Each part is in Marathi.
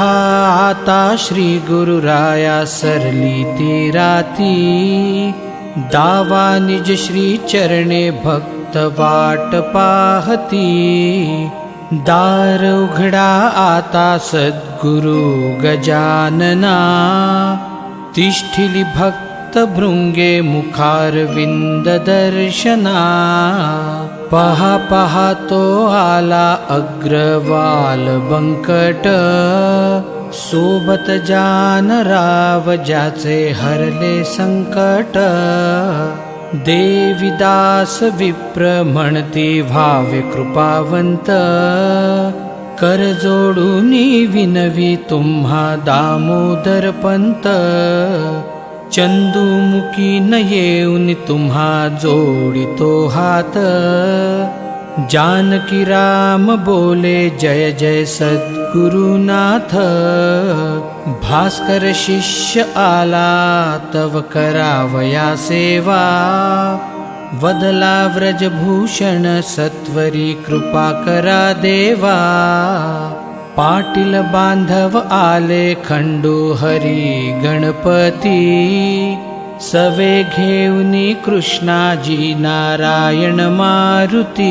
आता श्री गुरुराया सरली ती राती दावा निज श्री चरणे भक्त वाट पाहती दार उघडा आता सद्गुरु गजानना तिष्ठिली भक्त भृंगे मुखारविंद दर्शना पहा पहा तो आला अग्रवाल बंकट सोबत जानराव ज्याचे हरले संकट देविदास विप्र म्हणती व्हावे कृपावंत कर जोडून विनवी तुम्हा दामोदर पंत चंदुमुखी न येऊन तुम्हा जोडितो हात. जानकी राम बोले जय जय सद्गुरुनाथ. भास्कर शिष्य आला तव करावया सेवा. वदला व्रजभूषण सत्वरी कृपा करा देवा पाटील बांधव आले खंडू हरी गणपती सवे घेऊनी कृष्णाजी नारायण मारुती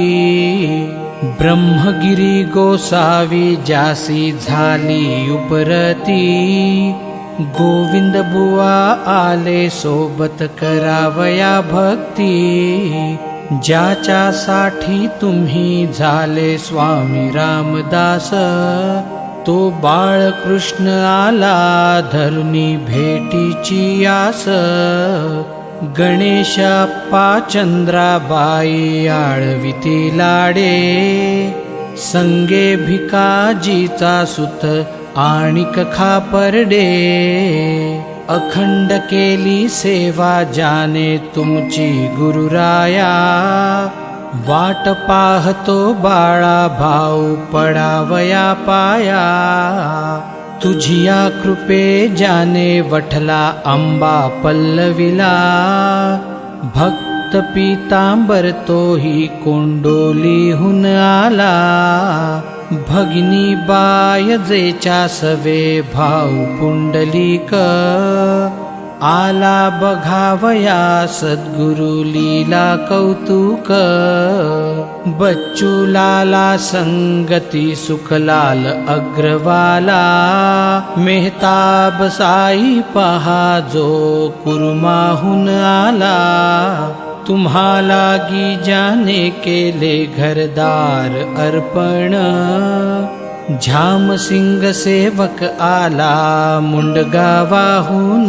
ब्रह्मगिरी गोसावी जासी झाली उपरती गोविंद बुवा आले सोबत करावया भक्ती ज्याच्यासाठी तुम्ही झाले स्वामी रामदास तो बाळकृष्ण आला धरुणी भेटीची आस. गणेशप्पा चंद्राबाई आळविती लाडे संगे भिकाजीचा सुत आणिक खापर्डे. अखंड केली सेवा जाने तुमची गुरुराया. वाट पाहतो बाळा भाऊ पडावया पाया. तुझिया कृपे जाने वठला आंबा पल्लविला. भक्त पितांबर तोही कोंडोलीहून आला. भगिनी बाय जेच्या सवे भाऊ पुंडलिक आला बघावया सद्गुरु लीला कौतुक बच्चू लाला संगती सुखलाल अग्रवाला मेहताब साई पहा जो कुरुमाहून आला. अर्पण। झाम सिंग सेवक आला मुंडगावाहून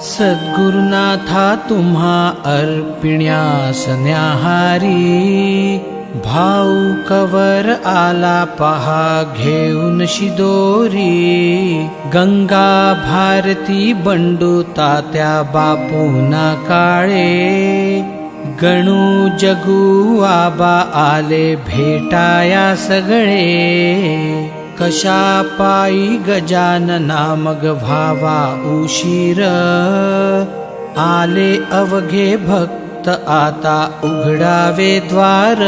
सद्गुरुनाथा तुम्हा अर्पिण्यास न्याहारी भाऊ कवर आला पहा घेऊन शिदोरी. गंगा भारती बंडू तात्या बापूना काळे. गणू जगू आबा आले भेटाया सगळे. कशा पायी गजानना मग भावा उशीर. आले अवघे भक्त आता उघडावे द्वार.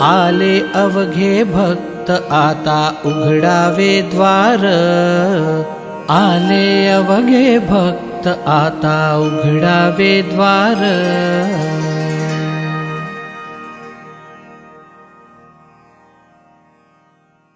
आले अवघे भक्त आता उघडावे द्वार. आले अवघे भक्त आता उघडावे द्वार.